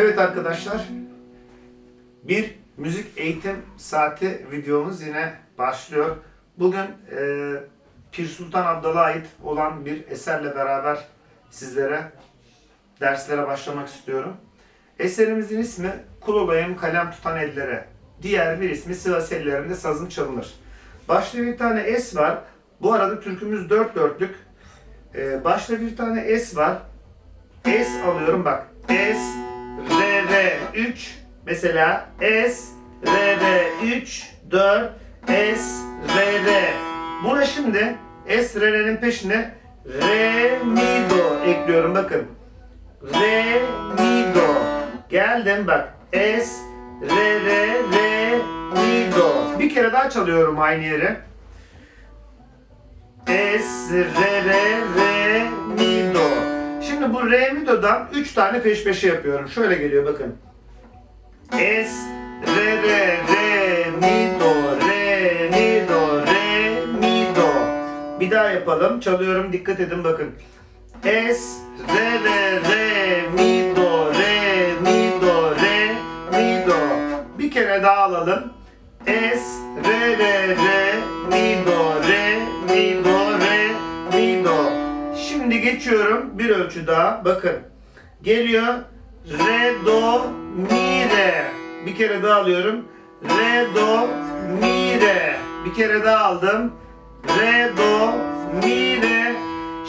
Evet arkadaşlar, bir müzik eğitim saati videomuz yine başlıyor. Bugün e, Pir Sultan Abdal'a ait olan bir eserle beraber sizlere derslere başlamak istiyorum. Eserimizin ismi Kul olayım kalem tutan ellere. Diğer bir ismi Sivas ellerinde sazım çalınır. Başta bir tane es var. Bu arada türkümüz dört dörtlük. E, başta bir tane es var. Es alıyorum bak. Es, re, 3. Mesela es, re, re, 3, 4, es, re, re. Buna şimdi es, re, re'nin peşine re, mi, do ekliyorum bakın. Re, mi, do. Geldim bak. Es, re, re, re, mi, do. Bir kere daha çalıyorum aynı yeri. Es, re, re, re, mi, do. Şimdi bu re, mi, do'dan 3 tane peş peşe yapıyorum. Şöyle geliyor bakın. Es, re, re, re, mi, do, re, mi, do, re, mi, do. Bir daha yapalım. Çalıyorum. Dikkat edin bakın. Es, re, re, re, mi, do, re, mi, do, re, mi, do. Bir kere daha alalım. Es, re, re, re, geçiyorum bir ölçü daha. Bakın. Geliyor. Re, do, mi, re. Bir kere daha alıyorum. Re, do, mi, re. Bir kere daha aldım. Re, do, mi, re.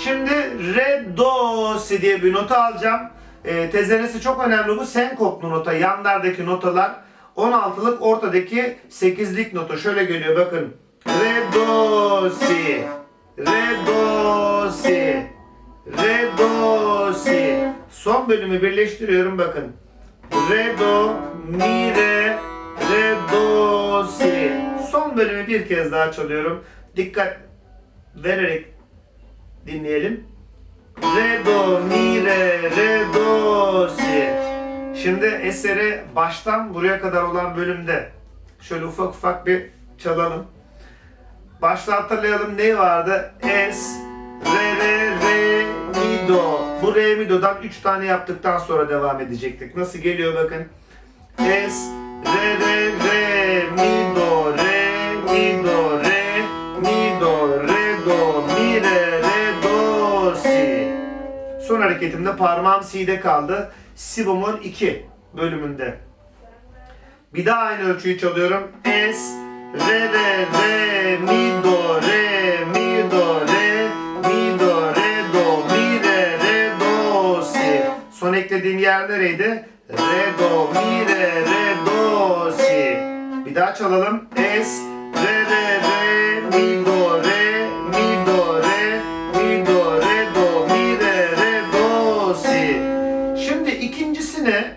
Şimdi re, do, si diye bir nota alacağım. E, tezenesi çok önemli bu. Senkoplu nota. Yanlardaki notalar. 16'lık ortadaki 8'lik nota. Şöyle geliyor bakın. Re, do, si. Re, do, si. Re, do, si. Son bölümü birleştiriyorum bakın. Re, do, mi, re, re, do, si. Son bölümü bir kez daha çalıyorum. Dikkat vererek dinleyelim. Re, do, mi, re, re, do, si. Şimdi eseri baştan buraya kadar olan bölümde şöyle ufak ufak bir çalalım. Başta hatırlayalım ne vardı? Es, re, re, do. Bu re, mi, do'dan 3 tane yaptıktan sonra devam edecektik. Nasıl geliyor bakın. Es, re, re, re, mi, do, re, mi, do, re, mi, do, re, do, mi, re, re, do, si. Son hareketimde parmağım si'de kaldı. Si bemol 2 bölümünde. Bir daha aynı ölçüyü çalıyorum. Es, re, re, re, mi, do, Son eklediğim yer nereydi? Re, do, mi, re, re, do, si. Bir daha çalalım. Es, re, re, re, mi, do, re, mi, do, re, mi, do, re, do, mi, re, re, do, si. Şimdi ikincisine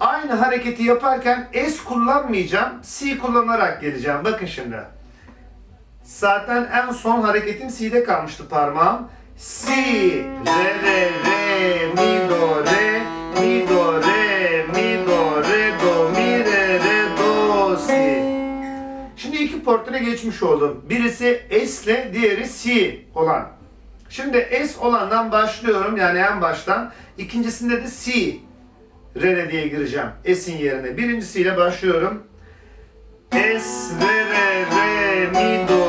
Aynı hareketi yaparken S kullanmayacağım. C kullanarak geleceğim. Bakın şimdi. Zaten en son hareketim C'de kalmıştı parmağım. Si, re, re, re, mi, do, re, mi, do, re, mi, do, re, do, mi, re, re, do, si. Şimdi iki portre geçmiş oldum. Birisi S ile diğeri C olan. Şimdi S olandan başlıyorum yani en baştan. İkincisinde de C re diye gireceğim. S'in yerine. Birincisiyle başlıyorum. Es, re, re, re, mi, do,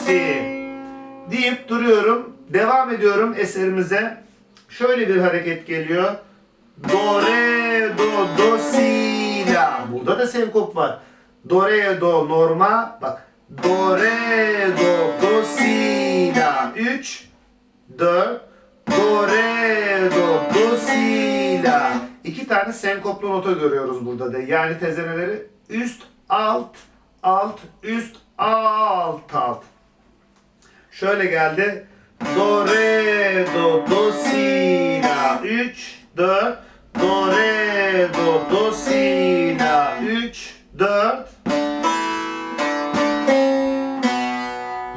do, si. Deyip duruyorum. Devam ediyorum eserimize. Şöyle bir hareket geliyor. Do, re, do, do, si, la. Burada da senkop var. Do, re, do, norma. Bak. Do, re, do, do, si, la. 3, 4, do, re, do, do, si, la. İki tane senkoplu nota görüyoruz burada da. Yani tezeneleri üst, alt, alt, üst, alt, alt. Şöyle geldi. Do, re, do, do, si, la. 3, 4, do, re, do, do, si, la. 3, 4.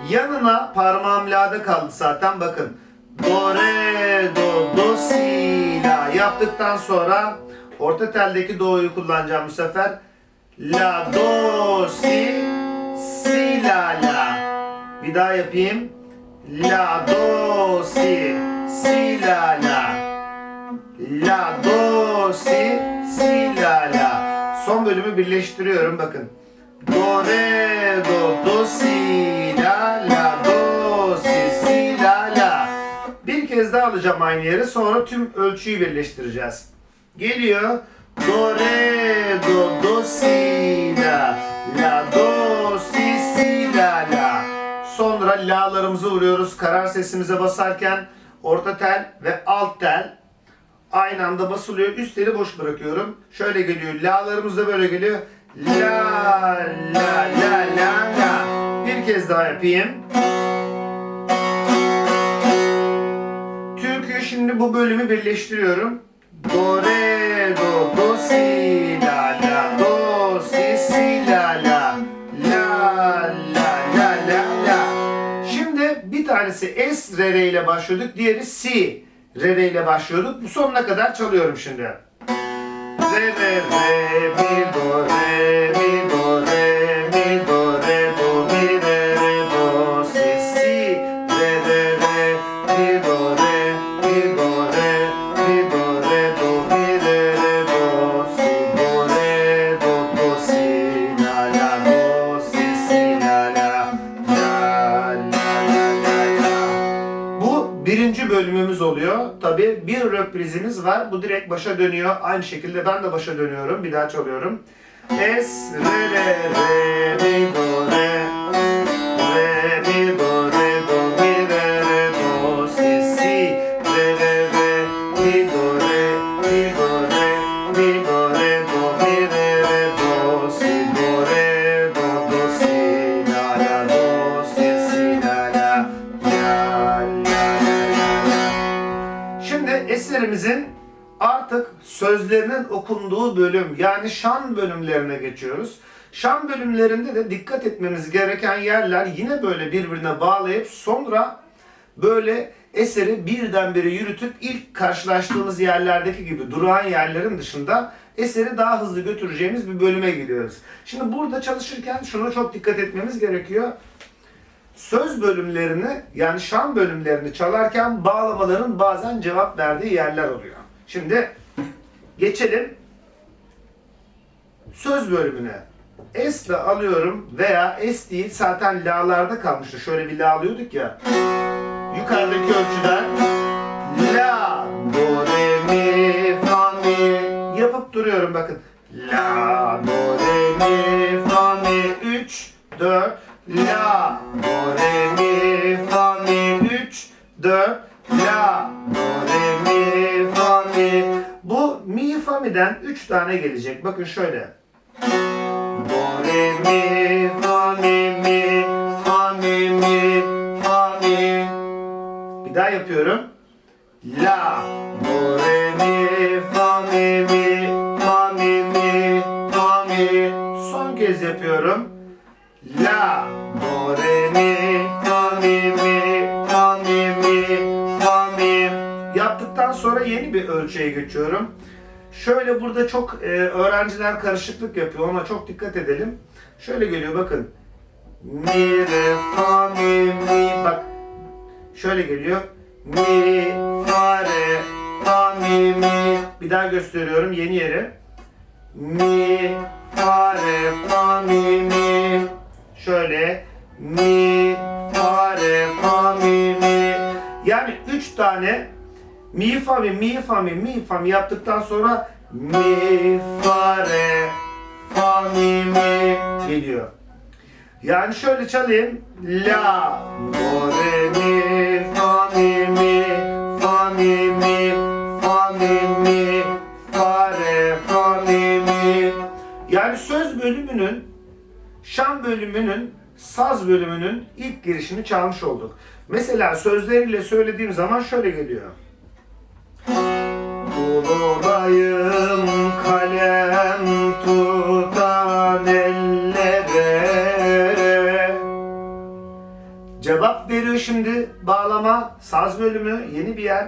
Yanına parmağım la'da kaldı zaten bakın. Do, re, do, do, si, la yaptıktan sonra Orta teldeki do'yu kullanacağım bu sefer. La, do, si, si, la, la. Bir daha yapayım. La, do, si, si, la, la. La, do, si, si, la, la. Son bölümü birleştiriyorum bakın. Do, re, do, do, si, la, la, do, si, si, la, la. Bir kez daha alacağım aynı yeri sonra tüm ölçüyü birleştireceğiz. Geliyor. Do, re, do, do, si, la, la, do, si. Sonra la'larımızı vuruyoruz. Karar sesimize basarken orta tel ve alt tel aynı anda basılıyor. Üst teli boş bırakıyorum. Şöyle geliyor. La'larımız da böyle geliyor. La la la la la. Bir kez daha yapayım. Türküyü şimdi bu bölümü birleştiriyorum. Do re do do si tanesi es re re ile başlıyorduk, diğeri si re re ile başlıyorduk. Bu sonuna kadar çalıyorum şimdi. Re re re mi do re mi oluyor. Tabi bir röprizimiz var. Bu direkt başa dönüyor. Aynı şekilde ben de başa dönüyorum. Bir daha çalıyorum. Es, re, re, re, mi, do. Re, Şimdi eserimizin artık sözlerinin okunduğu bölüm yani şan bölümlerine geçiyoruz. Şan bölümlerinde de dikkat etmemiz gereken yerler yine böyle birbirine bağlayıp sonra böyle eseri birdenbire yürütüp ilk karşılaştığımız yerlerdeki gibi durağan yerlerin dışında eseri daha hızlı götüreceğimiz bir bölüme giriyoruz. Şimdi burada çalışırken şuna çok dikkat etmemiz gerekiyor söz bölümlerini yani şan bölümlerini çalarken bağlamaların bazen cevap verdiği yerler oluyor. Şimdi geçelim söz bölümüne. Es ile alıyorum veya es değil zaten la'larda kalmıştı. Şöyle bir la alıyorduk ya. Yukarıdaki ölçüden la, do, re, mi, fa, mi yapıp duruyorum bakın. La, do, re, mi, fa, mi 3, 4 La, do, re, mi, fa, mi 3, 4 La, do, re, mi, fa, mi Bu mi, fa, mi'den 3 tane gelecek. Bakın şöyle. Do, re, mi, fa, mi, mi, fa, mi, mi, fa, mi bir daha yapıyorum. La, do, re, mi, fa, mi, mi, fa, mi, mi, fa, mi. Son kez yapıyorum. Yeni bir ölçüye geçiyorum. Şöyle burada çok e, öğrenciler karışıklık yapıyor. Ona çok dikkat edelim. Şöyle geliyor bakın. Mi, re, fa, mi, mi. Bak Şöyle geliyor. Mi, fa, re, fa, mi, mi. Bir daha gösteriyorum yeni yeri. Mi, fa, re, fa, mi, mi. Şöyle. Mi, fa, re, fa, mi, mi. Yani üç tane mi, fa, mi, mi, fa, mi, mi, fa, mi yaptıktan sonra mi, fa, re, fa, mi, mi geliyor. Yani şöyle çalayım. La, do, re, mi, fa, mi, mi, fa, mi, mi, fa, mi, mi, fa, re, fa, mi, mi. Yani söz bölümünün, şan bölümünün, saz bölümünün ilk girişini çalmış olduk. Mesela sözleriyle söylediğim zaman şöyle geliyor. Kul kalem tutan ellere Cevap veriyor şimdi bağlama saz bölümü yeni bir yer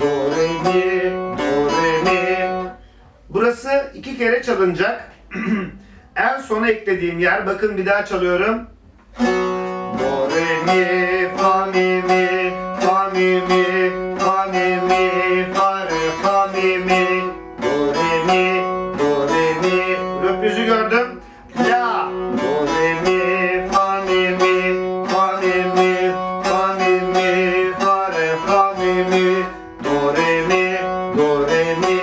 Do re mi do re mi Burası iki kere çalınacak. en sona eklediğim yer. Bakın bir daha çalıyorum. Do, re, mi, fa, mi, mi, fa, mi, mi, gördüm. La, do, re, mi, fa, mi, mi, fa, mi, mi, fa, mi, mi, fa, re, fa, mi, mi, do, re, mi, do, re, mi.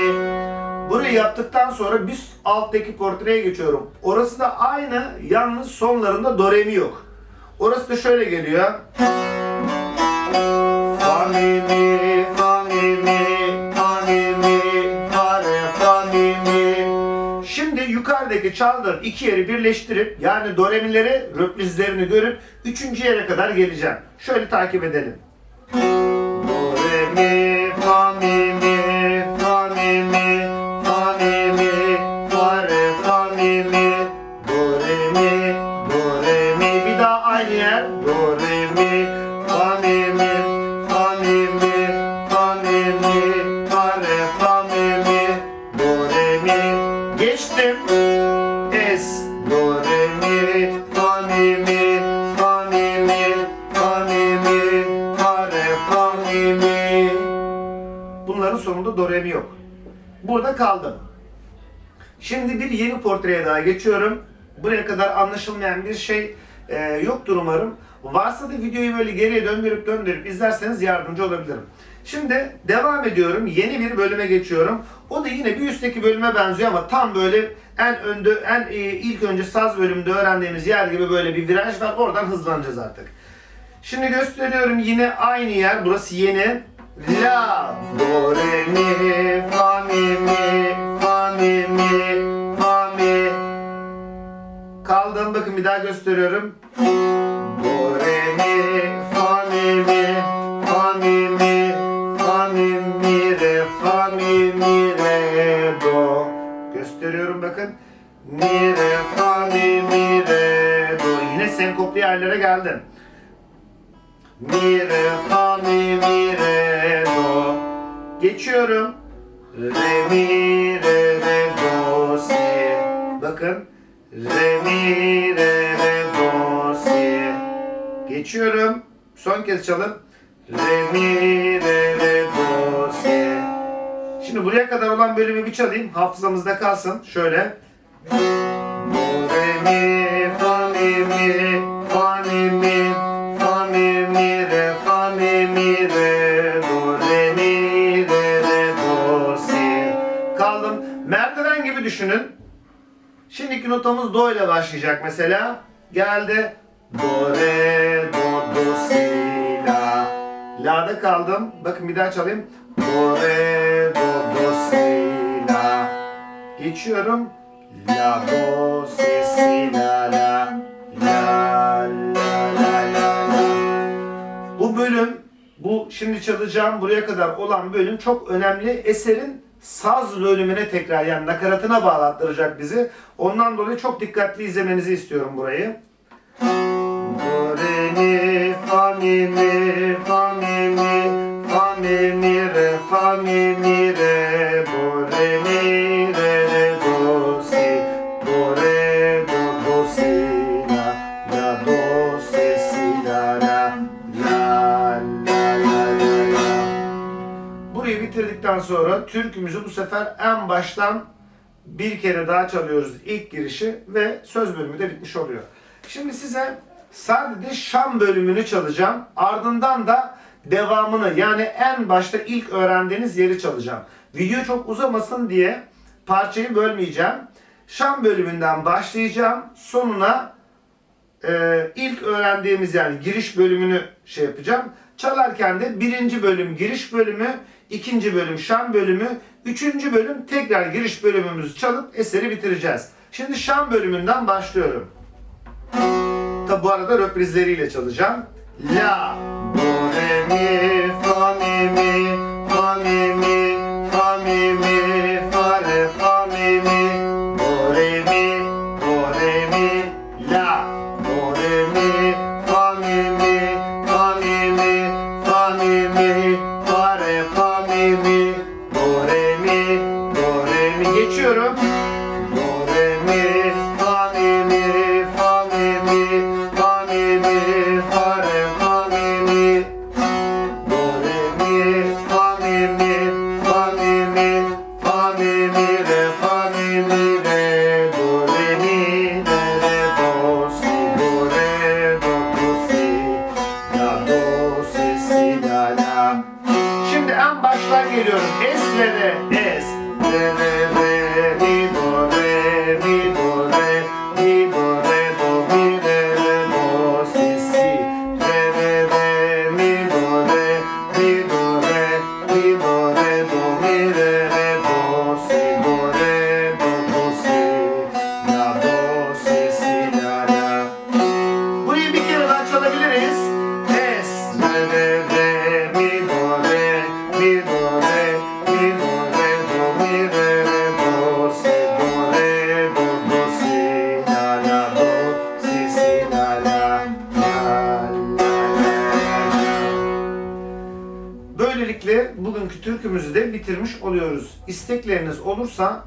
Burayı yaptıktan sonra bir alttaki portreye geçiyorum. Orası da aynı, yalnız sonlarında do, re, mi yok. Orası da şöyle geliyor. Fa mi mi, yukarıdaki çaldığım iki yeri birleştirip yani do re mi'leri, röplizlerini görüp üçüncü yere kadar geleceğim. Şöyle takip edelim. Kaldım. Şimdi bir yeni portreye daha geçiyorum. Buraya kadar anlaşılmayan bir şey e, yoktur umarım. Varsa da videoyu böyle geriye döndürüp döndürüp izlerseniz yardımcı olabilirim. Şimdi devam ediyorum. Yeni bir bölüme geçiyorum. O da yine bir üstteki bölüme benziyor ama tam böyle en önde en e, ilk önce saz bölümünde öğrendiğimiz yer gibi böyle bir viraj var. Oradan hızlanacağız artık. Şimdi gösteriyorum yine aynı yer. Burası yeni. La, do, re, mi, fa, mi, mi, fa, mi, mi, fa, mi. Kaldım. Bakın bir daha gösteriyorum. Do, re, mi, fa, mi, mi, fa, mi, mi, fa, mi, mi, re, fa, mi, mi, re, do. Gösteriyorum bakın. Mi, re, fa, mi, mi, re, do. Yine senkoplu yerlere geldim. Mi, re, fa, mi, mi, re, do. Geçiyorum. Re, mi, re, re, do, si. Bakın. Re, mi, re, re, do, si. Geçiyorum. Son kez çalın. Re, mi, re, re, do, si. Şimdi buraya kadar olan bölümü bir çalayım. Hafızamızda kalsın. Şöyle. Düşünün. Şimdiki notamız do ile başlayacak mesela. Geldi. Do, re, do, do, si, la. La'da kaldım. Bakın bir daha çalayım. Do, re, do, do, si, la. Geçiyorum. La, do, si, si, la, la. La, la, la, la, la. Bu bölüm, bu şimdi çalacağım buraya kadar olan bölüm çok önemli. Eserin saz bölümüne tekrar yani nakaratına bağlattıracak bizi. Ondan dolayı çok dikkatli izlemenizi istiyorum burayı. Mi, fa, mi, mi, fa, mi, mi, fa, mi, mi, re, fa, mi, mi, re, bitirdikten sonra türkümüzü bu sefer en baştan bir kere daha çalıyoruz ilk girişi ve söz bölümü de bitmiş oluyor. Şimdi size sadece Şam bölümünü çalacağım. Ardından da devamını yani en başta ilk öğrendiğiniz yeri çalacağım. Video çok uzamasın diye parçayı bölmeyeceğim. Şam bölümünden başlayacağım. Sonuna e, ilk öğrendiğimiz yani giriş bölümünü şey yapacağım. Çalarken de birinci bölüm giriş bölümü, ikinci bölüm Şam bölümü, üçüncü bölüm tekrar giriş bölümümüzü çalıp eseri bitireceğiz. Şimdi Şam bölümünden başlıyorum. Tabi bu arada röprizleriyle çalacağım. La, do, re, mi, fa, mi, mi, fa, mi, mi, fa, mi, mi, fa, re, fa, mi, mi, do, re, mi, do, re, mi, la, do, re, mi, fa, mi, mi, fa, mi, mi, fa, mi, mi, fa, re, fa, mi, do re mi, do re mi geçiyorum. Ben baştan geliyorum. Es de es. De de de. istekleriniz olursa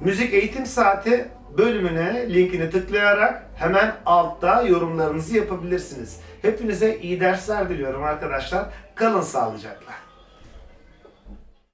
müzik eğitim saati bölümüne linkini tıklayarak hemen altta yorumlarınızı yapabilirsiniz. Hepinize iyi dersler diliyorum arkadaşlar. Kalın sağlıcakla.